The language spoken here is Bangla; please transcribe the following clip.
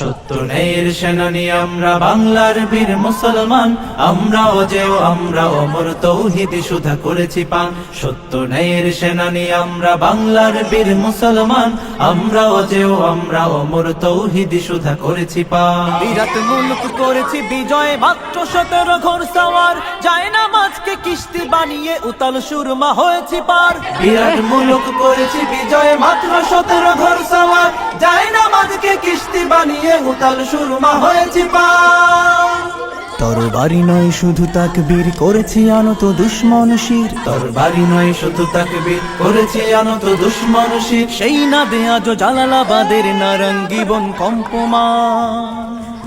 সত্য ন্যায়ের সেনানি আমরা বাংলার বীর মুসলমান। আমরা অজেয় আমরা অমর তৌহিদি সুধা করেছি পান। সত্য ন্যায়ের সেনানি আমরা বাংলার বীর মুসলমান। আমরা অজেয় আমরা অমর তৌহিদি সুধা করেছি পান। বিরাট মুলুক করেছি বিজয় মাত্র সতেরো ঘর সাওয়ার। যায় না মাঝকে কিস্তি বানিয়ে উতাল সুরমা হয়েছি পার। বিরাট মুলুক করেছি বিজয় মাত্র সতেরো ঘর সওয়ার। কিস্তি বানিয়ে হুতাল সুরমা হয়েছি তরবারি নয় শুধু তাকবীর করেছি আনত দুশ্মন শির। তরবারি নয় শুধু তাকবীর করেছি আনত দুশ্মন শির। সেই না দেয়াজ জালালাবাদের নারঙ্গীবন কম্পমান।